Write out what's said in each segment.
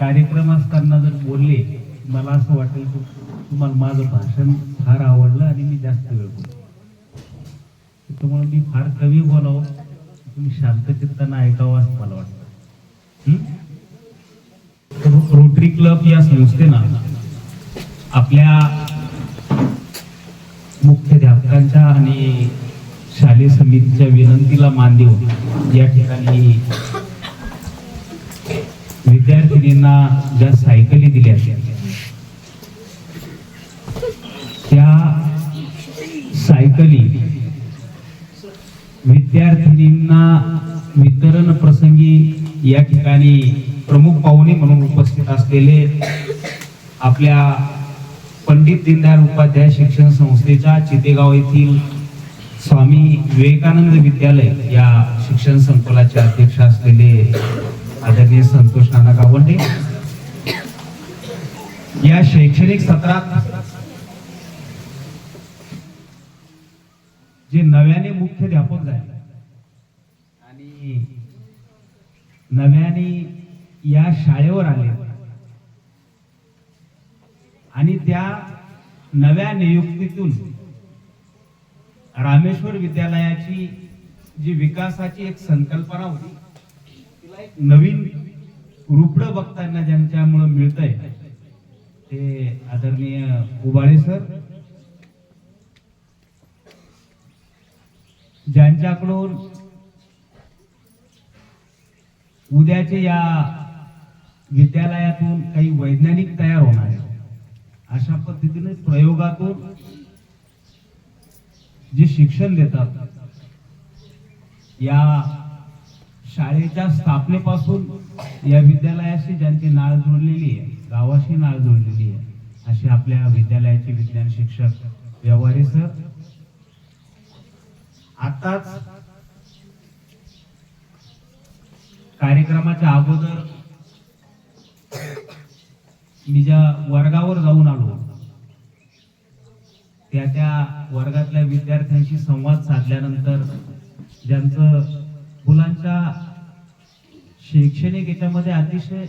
कार्यक्रम असताना जर बोलले मला असं वाटेल की तुम्हाला माझं भाषण फार आवडलं आणि मी जास्त वेळ बोलतो त्याच्यामुळे मी फार कमी बोलावं. तुम्ही शांतचित्तानं ऐकावं असं मला वाटतं. रोटरी क्लब या संस्थेनं आपल्या मुख्याध्यापकांच्या आणि शालेय समितीच्या विनंतीला मान देऊन या ठिकाणी विद्यार्थिनींना ज्या सायकली दिल्या त्या सायकली विद्यार्थिनींना वितरण प्रसंगी या ठिकाणी प्रमुख पाहुणे म्हणून उपस्थित असलेले आपल्या पंडित दीनदयाल उपाध्याय शिक्षण संस्थेच्या चितेगाव येथील स्वामी विवेकानंद विद्यालय या शिक्षण संकुलाचे अध्यक्ष असलेले आदरणीय संतोष नाना गावंडे. या शैक्षणिक सत्रात जे नव्याने मुख्याध्यापक झाले आणि नव्याने या शाळेवर आले आणि त्या नव्या नियुक्तीतून रामेश्वर विद्यालयाची जी विकासाची एक संकल्पना होती नवीन रुपड बघताना ज्यांच्यामुळं आहे ते आदरणीय उबाळे सर ज्यांच्याकडून उद्याचे या विद्यालयातून काही वैज्ञानिक तयार होणार आहे अशा पद्धतीने प्रयोगातून जे शिक्षण देतात या शाळेच्या स्थापनेपासून या विद्यालयाशी ज्यांची नाळ जोडलेली आहे गावाशी नाळ जोडलेली आहे असे आपल्या विद्यालयाचे विज्ञान शिक्षक व्यवहारे सर. आताच कार्यक्रमाच्या अगोदर मी ज्या वर्गावर जाऊन आलो त्या त्या वर्गातल्या विद्यार्थ्यांशी संवाद साधल्यानंतर ज्यांचं मुलांच्या शैक्षणिक याच्यामध्ये अतिशय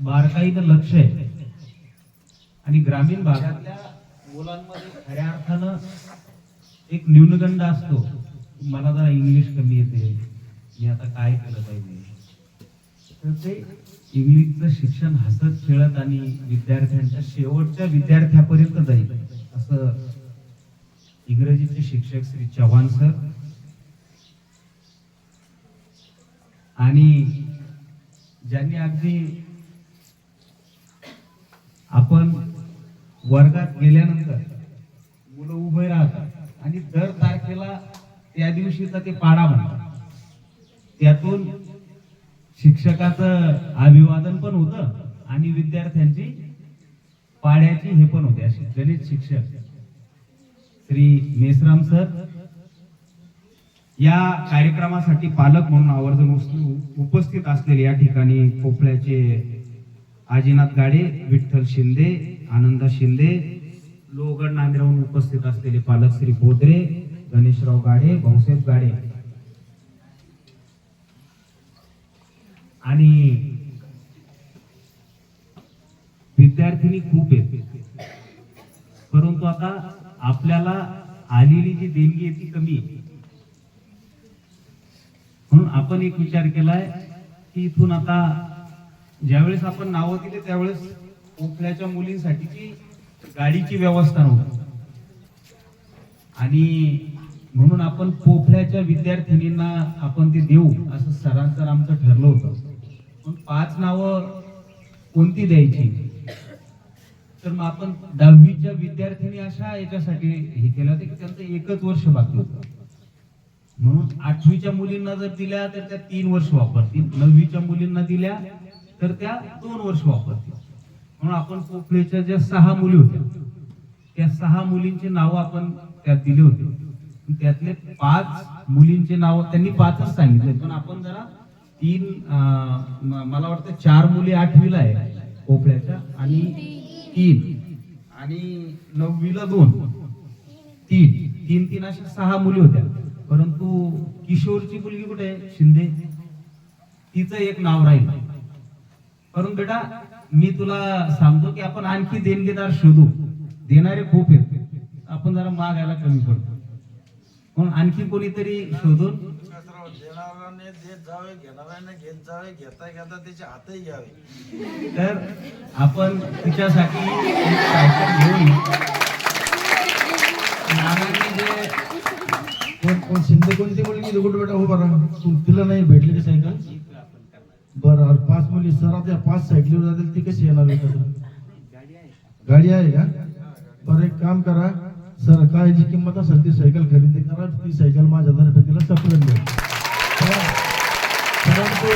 बारकाईनं लक्ष आहे. आणि ग्रामीण भागातल्या मुलांमध्ये खऱ्या अर्थानं एक न्यूनगंड असतो. मला जरा इंग्लिश कमी येते. मी आता काय केलं पाहिजे? तर ते इंग्लिशचं शिक्षण हसत खेळत आणि विद्यार्थ्यांच्या शेवटच्या विद्यार्थ्यापर्यंत जाईल असं इंग्रजीचे शिक्षक श्री चव्हाण सर. आणि ज्यांनी अगदी आपण वर्गात गेल्यानंतर मुलं उभे राहतात आणि दर तारखेला त्या दिवशीचा ते पाडा म्हणतात. त्यातून शिक्षकाचं अभिवादन पण होतं आणि विद्यार्थ्यांची पाड्याची हे पण होते. असे गणित शिक्षक श्री मेसराम सर या कार्यक्रमासाठी पालक म्हणून आवर्जून उपस्थित असलेले या ठिकाणी कोपळ्याचे आजीनाथ गाडे विठ्ठल शिंदे आनंदा शिंदे लोहगड नांदेराहून उपस्थित असलेले पालक श्री बोदरे गणेशराव गाडे भाऊसाहेब गाडे. आणि विद्यार्थिनी खूप आहेत. परंतु आता आपल्याला आलेली जी देणगी आहे ती कमी आहे. म्हणून आपण एक विचार केलाय की इथून आता ज्यावेळेस आपण नावं दिले त्यावेळेस कोकल्याच्या मुलींसाठीची गाडीची व्यवस्था नव्हती. आणि म्हणून आपण पोफल्याच्या विद्यार्थिनींना आपण ते देऊ असं सरांचं आमचं ठरलं होतं. पण पाच नावं कोणती द्यायची? तर मग आपण दहावीच्या विद्यार्थिनी अशा याच्यासाठी हे केलं होतं की त्यांचं एकच वर्ष बाकी होतं. म्हणून आठवीच्या मुलींना जर दिल्या तर त्या तीन वर्ष वापरतील. नववीच्या मुलींना दिल्या तर त्या दोन वर्ष वापरतील. म्हणून आपण पोखलेच्या ज्या सहा मुली होत्या त्या सहा मुलींची नावं आपण त्यात दिली होती. त्यातले पाच मुलींचे नाव त्यांनी पाचच सांगितले. पण आपण जरा तीन म- मला वाटतं चार मुली आठवीला आहे कोपऱ्याच्या आणि तीन. आणि नववीला दोन. तीन. तीन तीन अशा सहा मुली होत्या. परंतु किशोरची मुलगी कुठे शिंदे. तिचं एक नाव राहील. परंतु बेटा मी तुला सांगतो की आपण आणखी देणगीदार शोधू. देणारे खूप आहेत. आपण जरा मागायला कमी पडतो. म्हणून आणखी कोणीतरी शोधून? कसराव देणाऱ्याने देत जावे घेणाऱ्याने घेत जावे घेता घेता त्याचे हातही घ्यावे. तर आपण तिच्यासाठी घेऊन कोण शिंदे कोणती मुलगी? दगड बेटा हो बरं तू तिला नाही भेटली की सायकल? बरं अरे पाच मुली सर त्या पाच सायकलीवर जातील ती कशी येणार एकत्र गाडी आहे का? बरं एक काम करा. सर काय जी किंमत असेल ती सायकल खरेदी करा. ती सायकल माझ्यातर्फे तिला सप्रेम द्या. परंतु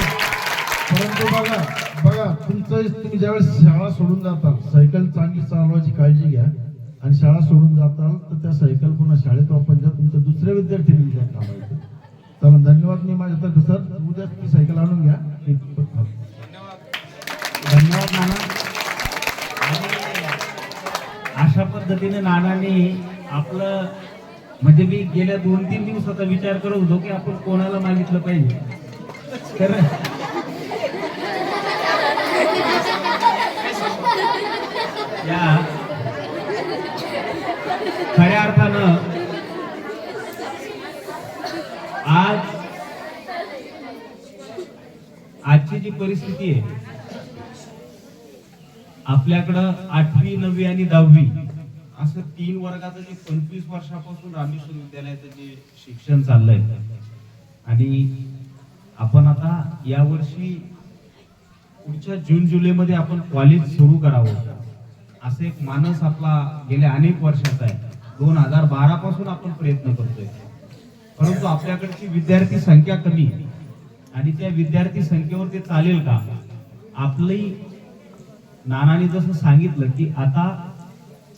परंतु बघा बघा तुमचं तुम्ही ज्यावेळेस शाळा सोडून जाता सायकल चांगली चालवायची आणि शाळा सोडून जाताल तर त्या सायकल पुन्हा शाळेत वापरल्या तुमच्या दुसऱ्या विद्यार्थ्यांनी त्या कामायचं चला धन्यवाद मी माझ्यातर्फे सर. उद्या ती सायकल आणून घ्या. धन्यवाद नाना. अशा पद्धतीने नानाने आपलं म्हणजे मी गेल्या दोन तीन दिवसाचा विचार करत होतो की आपण कोणाला मागितलं पाहिजे. तर या खऱ्या अर्थानं आज आजची जी परिस्थिती आहे आपल्याकडं आठवी नववी आणि दहावी असं तीन वर्गाचं जे पंचवीस वर्षापासून रामेश्वर विद्यालयाचं जे शिक्षण चाललंय आणि आपण आता यावर्षी पुढच्या जून जुलैमध्ये आपण कॉलेज सुरू करावं असं एक मानस आपला गेल्या अनेक वर्षाचा आहे. दोन हजार बारा पासून आपण प्रयत्न करतोय. परंतु आपल्याकडची विद्यार्थी संख्या कमी. आहे. आणि त्या विद्यार्थी संख्येवर ते चालेल का? आपली नानाने जसं सांगितलं की आता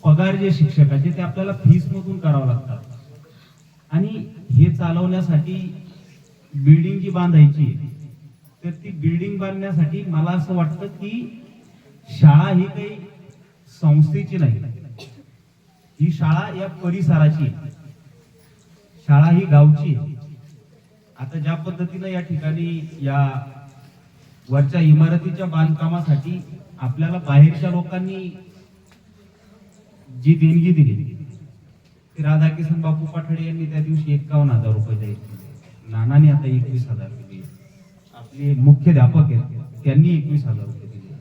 पगार जे शिक्षकाचे ते आपल्याला फीस मधून करावं लागतात. आणि हे चालवण्यासाठी बिल्डिंग जी बांधायची तर ती बिल्डिंग बांधण्यासाठी मला असं वाटतं की शाळा ही काही संस्थेची नाही. ही शाळा या परिसराची. शाळा ही गावची. आता ज्या पद्धतीनं या ठिकाणी या वरच्या इमारतीच्या बांधकामासाठी आपल्याला बाहेरच्या लोकांनी जी देणगी दिली ती राधाकिशन बापू पाठडे यांनी त्या दिवशी एकावन्न हजार रुपये दिले. नानाने आता एकवीस हजार दिले. आपले मुख्याध्यापक आहेत त्यांनी एकवीस हजार रुपये दिले.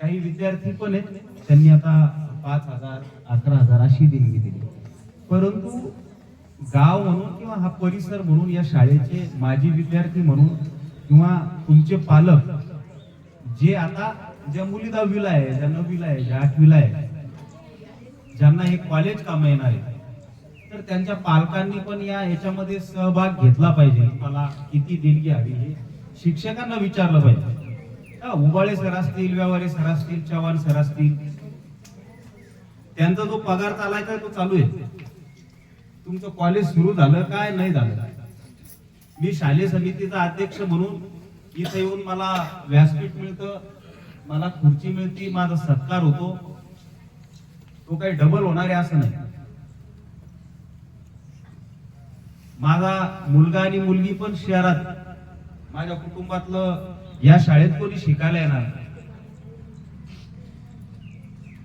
काही विद्यार्थी पण आहेत त्यांनी आता पाच हजार अकरा हजार अशी देणगी दिली. परंतु गाव म्हणून किंवा हा परिसर म्हणून या शाळेचे माजी विद्यार्थी म्हणून किंवा तुमचे पालक जे आता ज्या मुली दहावीला आहे ज्या नववीला आहे ज्या आठवीला आहे ज्यांना हे कॉलेज काम येणार आहे तर त्यांच्या पालकांनी पण या याच्यामध्ये सहभाग घेतला पाहिजे. मला किती देणगी हवी हे शिक्षकांना विचारलं पाहिजे. हा, उबाळे सर असतील व्यवहारे सर असतील चव्हाण सर असतील त्यांचा जो पगार चालायचा तो चालू आहे. तुमचं कॉलेज सुरू झालं काय नाही झालं? मी शालेय समितीचा अध्यक्ष म्हणून इथे येऊन मला व्यासपीठ मिळतं मला खुर्ची मिळती माझा सत्कार होतो. तो काही डबल होणार आहे असं नाही. माझा मुलगा आणि मुलगी पण शहरात. माझ्या कुटुंबातलं या शाळेत कोणी शिकायला येणार? नाही.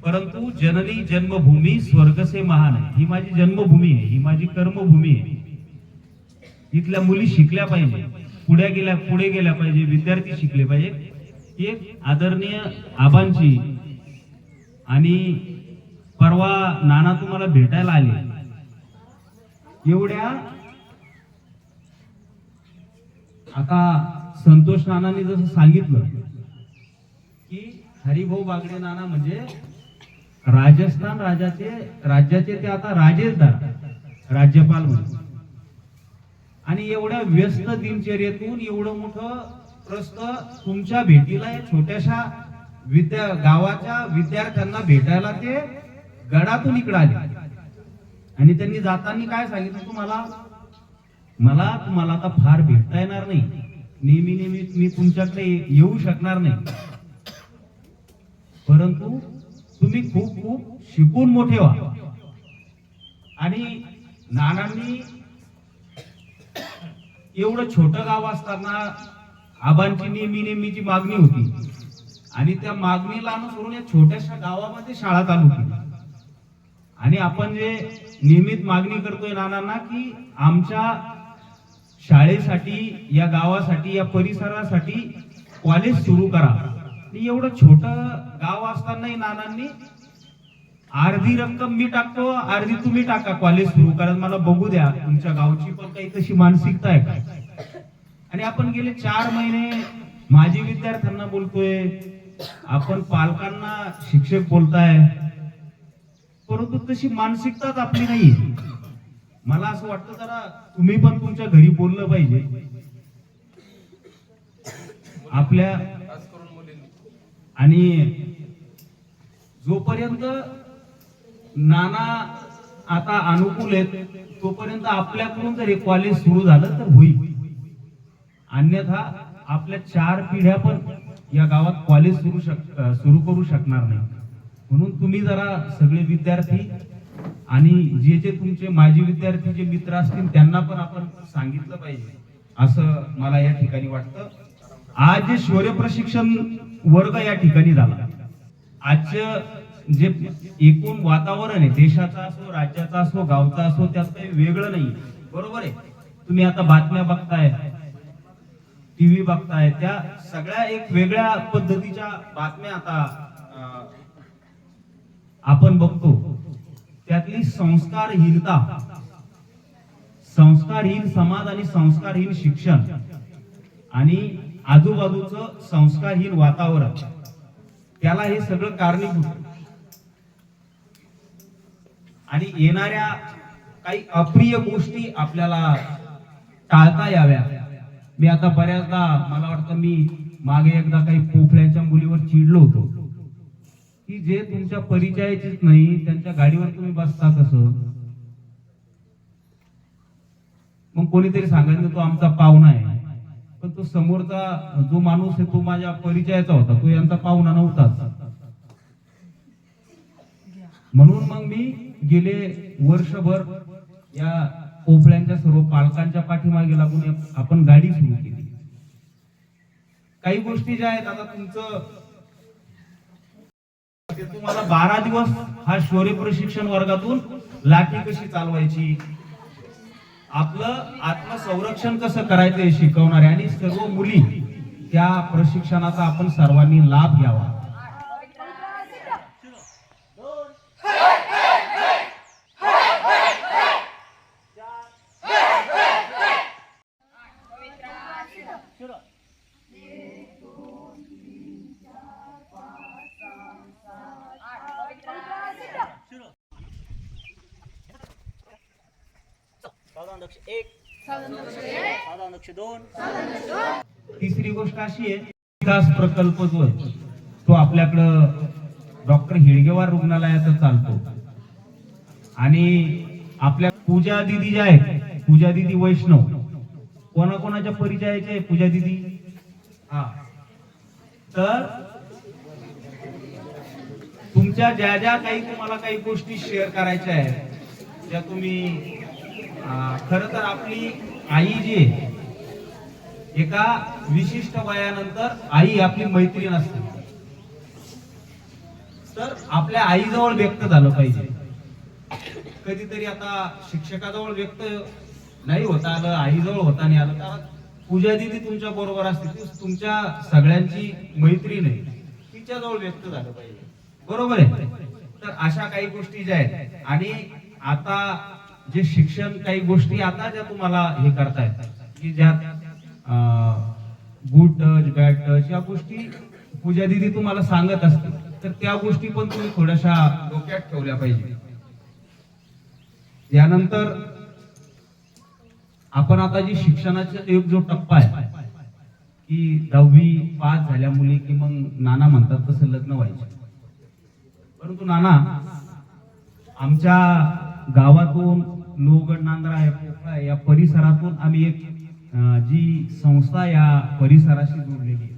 परंतु जननी जन्मभूमी स्वर्गसे महान आहे. ही माझी जन्मभूमी आहे. ही माझी कर्मभूमी आहे. इथल्या मुली शिकल्या पाहिजे. पुढे गेल्या पुढे गेल्या पाहिजे. विद्यार्थी शिकले पाहिजे. एक आदरणीय आबांची आणि परवा नाना तुम्हाला भेटायला आले. एवढ्या आता संतोष नानांनी जसं सांगितलं की हरिभाऊ बागडे नाना म्हणजे राजस्थान राजाचे राज्याचे ते आता राजेशदार राज्यपाल म्हणून. आणि एवढ्या व्यस्त दिनचर्येतून एवढं मोठं प्रस्त तुमच्या भेटीला छोट्याशा विद्या गावाच्या विद्यार्थ्यांना भेटायला ते गडातून इकडे आले. आणि त्यांनी जाताना काय सांगितलं तुम्हाला? मला तुम्हाला आता फार भेटता येणार नाही. नेहमी नेहमी मी तुमच्याकडे येऊ शकणार नाही. परंतु तुम्ही खूप खूप शिकून मोठे व्हा. आणि नानांनी एवढं छोटं गाव असताना आबांची नेहमी नेहमीची मागणी होती. आणि त्या मागणीला अनुसरून या छोट्याशा गावामध्ये शाळा चालू केली. आणि आपण जे नियमित मागणी करतोय नानांना की आमच्या शाळेसाठी या गावासाठी या परिसरासाठी कॉलेज सुरू करा. आणि एवढं छोट गाव असतानाही नानांनी अर्धी रक्कम मी टाकतो अर्धी तुम्ही टाका कॉलेज सुरू. कारण मला बघू द्या तुमच्या गावची पण काही तशी मानसिकता आहे का? आणि आपण गेले चार महिने माजी विद्यार्थ्यांना बोलतोय आपण पालकांना शिक्षक बोलताय परंतु तशी मानसिकताच आपली नाही मला असं वाटतं जरा तुम्ही पण तुमच्या घरी बोललं पाहिजे. आपल्या आणि जोपर्यंत नाना आता अनुकूल आहेत तोपर्यंत आपल्याकडून जर हे कॉलेज सुरू झालं तर होईल. अन्यथा आपल्या चार पिढ्या पण या गावात कॉलेज सुरू शक सुरू करू शकणार नाही म्हणून तुम्ही जरा सगळे विद्यार्थी आणि जे जे तुमचे माजी विद्यार्थी जे मित्र असतील त्यांना पण आपण सांगितलं पाहिजे. असं मला या ठिकाणी वाटतं. आज जे शौर्य प्रशिक्षण वर्ग या ठिकाणी झाला. आजचं जे एकूण वातावरण आहे देशाचा असो राज्याचा असो गावचा असो त्यात काही वेगळं नाही. बरोबर आहे? तुम्ही आता बातम्या बघताय टीव्ही बघताय त्या सगळ्या एक वेगळ्या पद्धतीच्या बातम्या आता आपण बघतो. त्यातली संस्कारहीनता संस्कारहीन समाज आणि संस्कारहीन शिक्षण आणि आजूबाजूचं संस्कारहीन वातावरण त्याला हे सगळं कारणीभूत आणि येणाऱ्या काही अप्रिय गोष्टी आपल्याला टाळता याव्या मी आता बऱ्याचदा मला वाटतं मी मागे एकदा काही पोफळ्याच्या मुलीवर चिडलो होतो. की जे तुमच्या परिचयाचेच नाही त्यांच्या गाडीवर तुम्ही बसता कसं मग कोणीतरी सांगायचं तो आमचा पाहुणा आहे. पण तो समोरचा जो माणूस आहे तो माझ्या परिचयाचा होता. तो यांचा पाहुणा नव्हताच म्हणून मग मी गेले वर्षभर या पोपळ्यांच्या सर्व पालकांच्या पाठीमागे लागून आपण गाडी सुरू केली. काही गोष्टी ज्या आहेत आता तुमचं तुम्हाला बारा दिवस हा शौर्य प्रशिक्षण वर्गातून लाठी कशी चालवायची आपलं आत्मसंरक्षण कसं करायचं हे शिकवणारे आणि सर्व मुली त्या प्रशिक्षणाचा आपण सर्वांनी लाभ घ्यावा सावधान लक्ष एक दोन. तिसरी गोष्ट अशी आहे विकास प्रकल्प जो आहे तो आपल्याकडं डॉक्टर हेडगेवार रुग्णालयाचा चालतो. आणि आपल्या पूजा दिदी ज्या आहेत पूजा दिदी वैष्णव कोणाकोणाच्या परिचयाचे पूजा दिदी? हा. तर तुमच्या ज्या ज्या काही तुम्हाला काही गोष्टी शेअर करायच्या आहेत त्या तुम्ही खर तर आपली आई जी आहे एका विशिष्ट वयानंतर आई आपली मैत्रीण असते. तर आपल्या आईजवळ व्यक्त झालं पाहिजे. कधीतरी आता शिक्षकाजवळ व्यक्त नाही होता आलं आईजवळ होता नाही आलं. कारण पूजा दिदी तुमच्या बरोबर असते तुमच्या सगळ्यांची मैत्रीण आहे. तिच्याजवळ व्यक्त झालं पाहिजे. बरोबर आहे? तर अशा काही गोष्टी ज्या आहेत आणि आता जे शिक्षण काही गोष्टी आता ज्या तुम्हाला हे करतायत की ज्या गुड टच बॅड टच या गोष्टी पूजा दिदी तुम्हाला सांगत असते तर त्या गोष्टी पण तुम्ही थोड्याशा डोक्यात ठेवल्या पाहिजे. यानंतर आपण आता जी शिक्षणाचा एक जो टप्पा आहे की दहावी पास झाल्या मुली की मग नाना म्हणतात तसं लग्न व्हायचे. परंतु नाना आमच्या गावातून लोहगड नांद्रा आहे या परिसरातून आम्ही एक जी संस्था या परिसराशी जोडलेली आहे.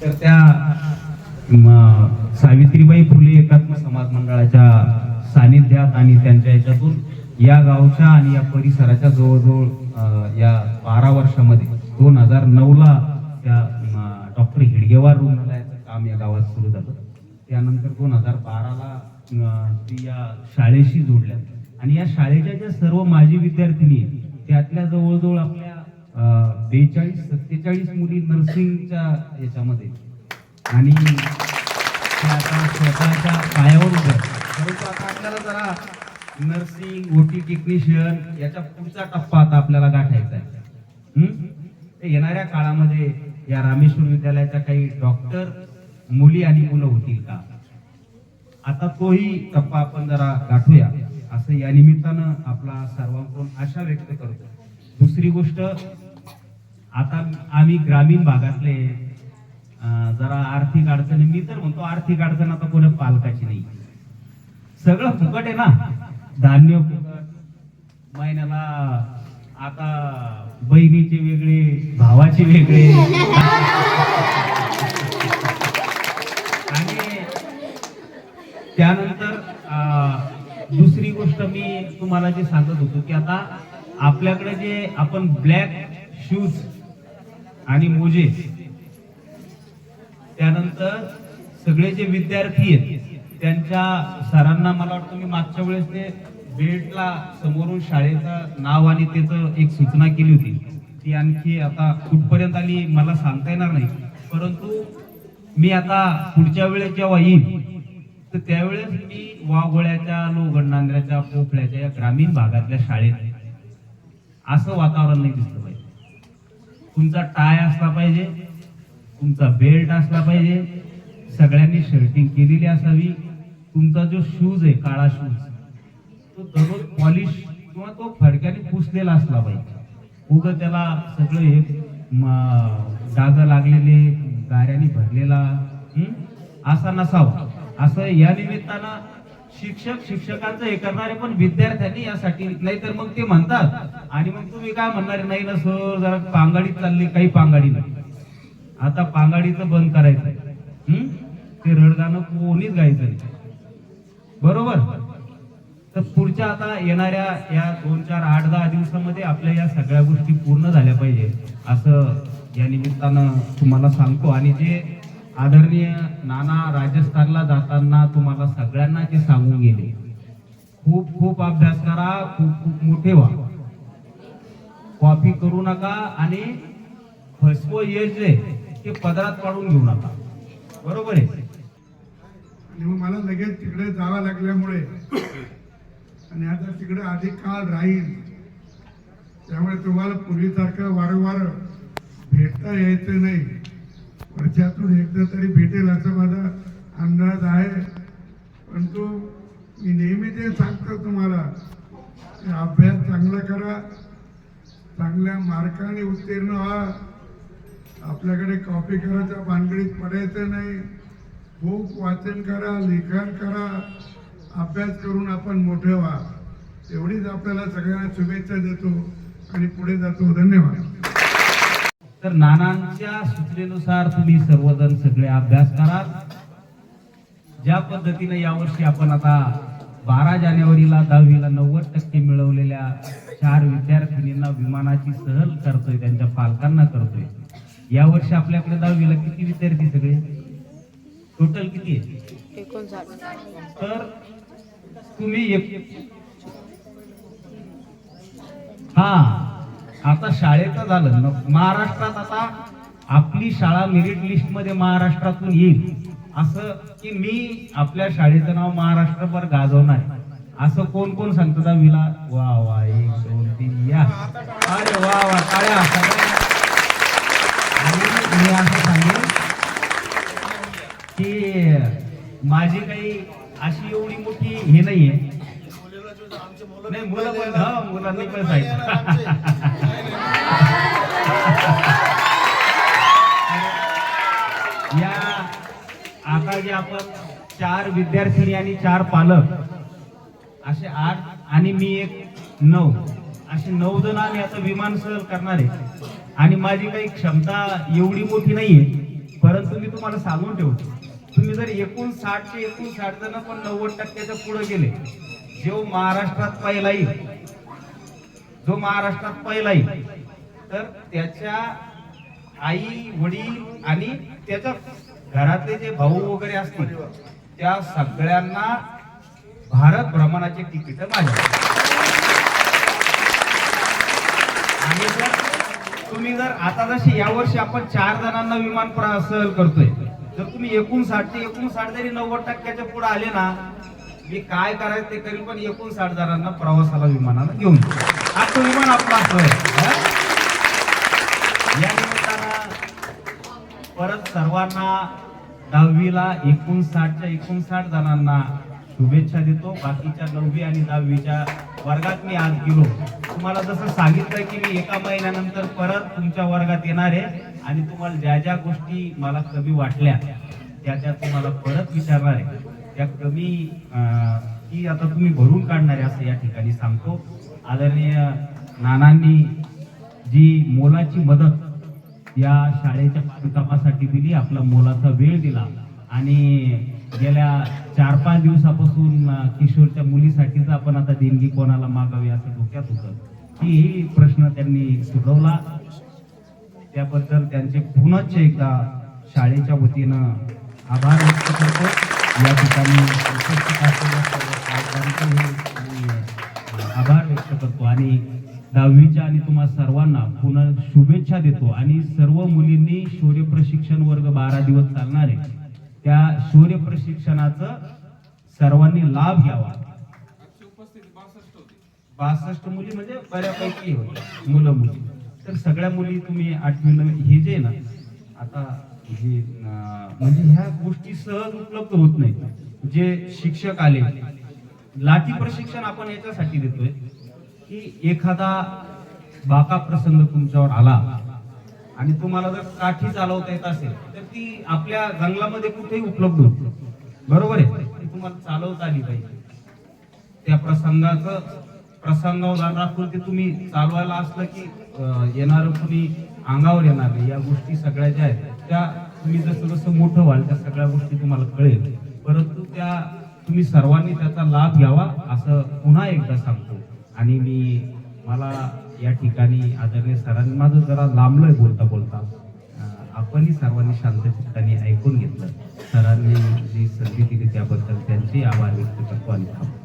तर त्या सावित्रीबाई फुले एकात्म समाज मंडळाच्या सानिध्यात आणि त्यांच्या याच्यातून या गावच्या आणि या परिसराच्या जवळजवळ या बारा वर्षामध्ये दोन हजार नऊला त्या डॉक्टर हिडगेवार रुग्णालयाचं काम या गावात सुरू झालं. त्यानंतर दोन हजार बाराला ती या शाळेशी जोडल्या. आणि या शाळेच्या ज्या सर्व माजी विद्यार्थिनी आहेत, त्यातल्या जवळजवळ आपल्या बेचाळीस सत्तेचाळीस मुली नर्सिंगच्या याच्यामध्ये. आणि आता स्वतःच्या पायावर उभ्या परंतु आता आपल्याला जरा नर्सिंग ओटी टेक्निशियन याचा पुढचा टप्पा आता आपल्याला गाठायचा आहे. ते येणाऱ्या काळामध्ये या रामेश्वर विद्यालयाच्या काही डॉक्टर मुली आणि मुलं होतील का? आता तोही टप्पा आपण जरा गाठूया. असं या निमित्तानं आपला सर्वांकडून आशा व्यक्त करतो. दुसरी गोष्ट आता आम्ही ग्रामीण भागातले जरा आर्थिक अडचणी मी तर म्हणतो आर्थिक अडचण आता कोणा पालकाची नाही. सगळं फुकट आहे ना? धान्य फुकट महिन्याला आता बहिणीचे वेगळे भावाचे वेगळे. आणि त्यानंतर दुसरी गोष्ट मी तुम्हाला जे सांगत होतो की आता आपल्याकडे जे आपण ब्लॅक शूज आणि मोजे. त्यानंतर सगळे जे विद्यार्थी आहेत त्यांच्या सरांना मला वाटतं मी मागच्या वेळेस ते बेल्टला समोरून शाळेचं नाव आणि त्याचं एक सूचना केली होती. ती आणखी आता कुठपर्यंत आली मला सांगता येणार नाही. परंतु मी आता पुढच्या वेळेस जेव्हा येईल तर त्यावेळेस मी वाघोळ्याच्या लोगडनांद्र्याच्या पोफळ्याच्या या ग्रामीण भागातल्या शाळेत असं वातावरण नाही दिसलं पाहिजे. तुमचा टाय असला पाहिजे तुमचा बेल्ट असला पाहिजे सगळ्यांनी शर्टिंग केलेली असावी. तुमचा जो शूज आहे काळा शूज तो दररोज पॉलिश किंवा तो फडक्याने पुसलेला असला पाहिजे. उग त्याला सगळं हे डाग लागलेले गाऱ्याने भरलेला असा नसावा. असं या निमित्तानं शिक्षक शिक्षकांचं हे करणारे पण विद्यार्थ्यांनी यासाठी नाही तर मग ते म्हणतात. आणि मग तुम्ही काय म्हणणार? नाही ना सर जरा पांगाडीत चालली काही पांगाडी नाही. आता पांगाडीचं बंद करायचं हम्म ते रडगाणं कोणीच गायचं नाही. बरोबर? तर पुढच्या आता येणाऱ्या या दोन चार आठ दहा दिवसामध्ये आपल्या या सगळ्या गोष्टी पूर्ण झाल्या पाहिजे असं या निमित्तानं तुम्हाला सांगतो. आणि जे आदरणीय नाना राजस्थानला जाताना तुम्हाला सगळ्यांना ते सांगून गेले खूप खूप अभ्यास करा खूप खूप मोठे व्हा. कॉपी करू नका आणि फसवो यश जे ते पदरात पाडून घेऊ नका. बरोबर आहे? आणि मग मला लगेच तिकडे जावं लागल्यामुळे आणि आता तिकडे अधिक काळ राहील त्यामुळे तुम्हाला पूर्वीसारखं वारंवार भेटता यायचं नाही. वर्षातून एकदा तरी भेटेल असं माझा अंदाज आहे. परंतु मी नेहमी ते सांगतो तुम्हाला की अभ्यास चांगला करा चांगल्या मार्काने उत्तीर्ण व्हा. आपल्याकडे कॉपी करायच्या भानगडीत पडायचं नाही. खूप वाचन करा लिखाण करा अभ्यास करून आपण मोठे व्हा. एवढीच आपल्याला सगळ्यांना शुभेच्छा देतो आणि पुढे जातो. धन्यवाद. तर नानांच्या सूचनेनुसार तुम्ही सर्वजण सगळे अभ्यास करा. ज्या पद्धतीने यावर्षी आपण आता बारा जानेवारीला दहावीला नव्वद टक्के मिळवलेल्या चार विद्यार्थिनींना विमानाची सहल करतोय त्यांच्या पालकांना करतोय. यावर्षी आपल्याकडे दहावीला किती विद्यार्थी सगळे? टोटल किती आहे? तर तुम्ही एक हा. आता शाळेचं झालं. महाराष्ट्रात आता आपली शाळा मेरिट लिस्टमध्ये महाराष्ट्रातून येईल. असं की मी आपल्या शाळेचं नाव महाराष्ट्रभर गाजवणार असं कोण कोण सांगतो विला? वा वा एक दोन तीन या. अरे वा वा काळ्या मी असं सांगेन की माझी काही अशी एवढी मोठी हे नाहीये. नाही मुलं पण मुलांनी पण सांगितलं. चार विद्यार्थिनी आणि चार पालक. असे आठ आणि मी एक नऊ. असे नऊ जण आम्ही आता विमान सहल करणार आहे. आणि माझी काही क्षमता एवढी मोठी नाहीये परंतु मी तुम्हाला सांगून ठेवतो. तुम्ही जर एकूण साठ ते एकूण साठ जण पण नव्वद टक्क्याच्या पुढे गेले जो महाराष्ट्रात पहिला येईल जो महाराष्ट्रात पहिला येईल तर त्याच्या आई वडील आणि त्याच्या घरातले जे भाऊ वगैरे असतील त्या सगळ्यांना भारत भ्रमणाचे तिकीट माझ्या. आणि जर तुम्ही जर आता जशी यावर्षी आपण चार जणांना विमान सहल करतोय जर तुम्ही एकोणसाठ ते एकोणसाठ जरी नव्वद टक्क्याच्या पुढे आले ना मी काय करायचं ते करील पण एकोणसाठ जणांना प्रवासाला विमानानं घेऊन जाऊ. विमान आपला असतोय या निमित्तानं परत सर्वांना दहावीला एकोणसाठच्या एकोणसाठ जणांना शुभेच्छा देतो. बाकीच्या नववी आणि दहावीच्या वर्गात मी आज गेलो. तुम्हाला जसं सांगितलं की मी एका महिन्यानंतर परत तुमच्या वर्गात येणार आहे आणि तुम्हाला ज्या ज्या गोष्टी मला कमी वाटल्या त्या त्या तुम्हाला परत विचारणार आहे. त्या कमी की आता तुम्ही भरून काढणार आहे असं या ठिकाणी सांगतो. आदरणीय नानांनी जी मोलाची मदत या शाळेच्या बांधकामासाठी दिली आपला मोलाचा वेळ दिला. आणि गेल्या चार पाच दिवसापासून किशोरच्या मुलीसाठीच आपण आता देणगी कोणाला मागावी असं डोक्यात होतं. ही प्रश्न त्यांनी सुचवला त्याबद्दल त्यांचे पुनश्च एकदा शाळेच्या वतीनं आभार व्यक्त करतो. या ठिकाणी उपस्थित असलेल्या आभार व्यक्त करतो. आणि दहावीच्या आणि तुम्हा सर्वांना पुन्हा शुभेच्छा देतो. आणि सर्व मुलींनी शौर्य प्रशिक्षण वर्ग बारा दिवस चालणार आहे. त्या शौर्य प्रशिक्षणाचं सर्वांनी लाभ घ्यावा. बासष्ट मुली म्हणजे बऱ्यापैकी होत्या. मुलं मुली. तर सगळ्या मुली तुम्ही आठवी नववी हे जे आहे ना आता हे म्हणजे ह्या गोष्टी सहज उपलब्ध होत नाही जे शिक्षक आले लाठी प्रशिक्षण आपण याच्यासाठी देतोय. की एखादा बाका प्रसंग तुमच्यावर आला आणि तुम्हाला जर काठी चालवता येत असेल तर ती आपल्या जंगलामध्ये कुठेही उपलब्ध होती बरोबर आहे? ती तुम्हाला चालवता आली पाहिजे. त्या प्रसंगाचं प्रसंगावर राखून ते तुम्ही चालवायला असलं की येणार कुणी अंगावर येणार नाही. या गोष्टी सगळ्या ज्या आहेत त्या तुम्ही जसं जसं मोठं व्हाल त्या सगळ्या गोष्टी तुम्हाला कळेल. परंतु त्या तुम्ही सर्वांनी त्याचा लाभ घ्यावा असं पुन्हा एकदा सांगतो. आणि मी मला या ठिकाणी आदरणीय सरांनी माझं जरा लांबलं आहे बोलता बोलता आपणही सर्वांनी शांतचित्ताने ऐकून घेतलं. सरांनी जी संधी दिली त्याबद्दल त्यांचे आभार व्यक्त करतो आणि थांबतो.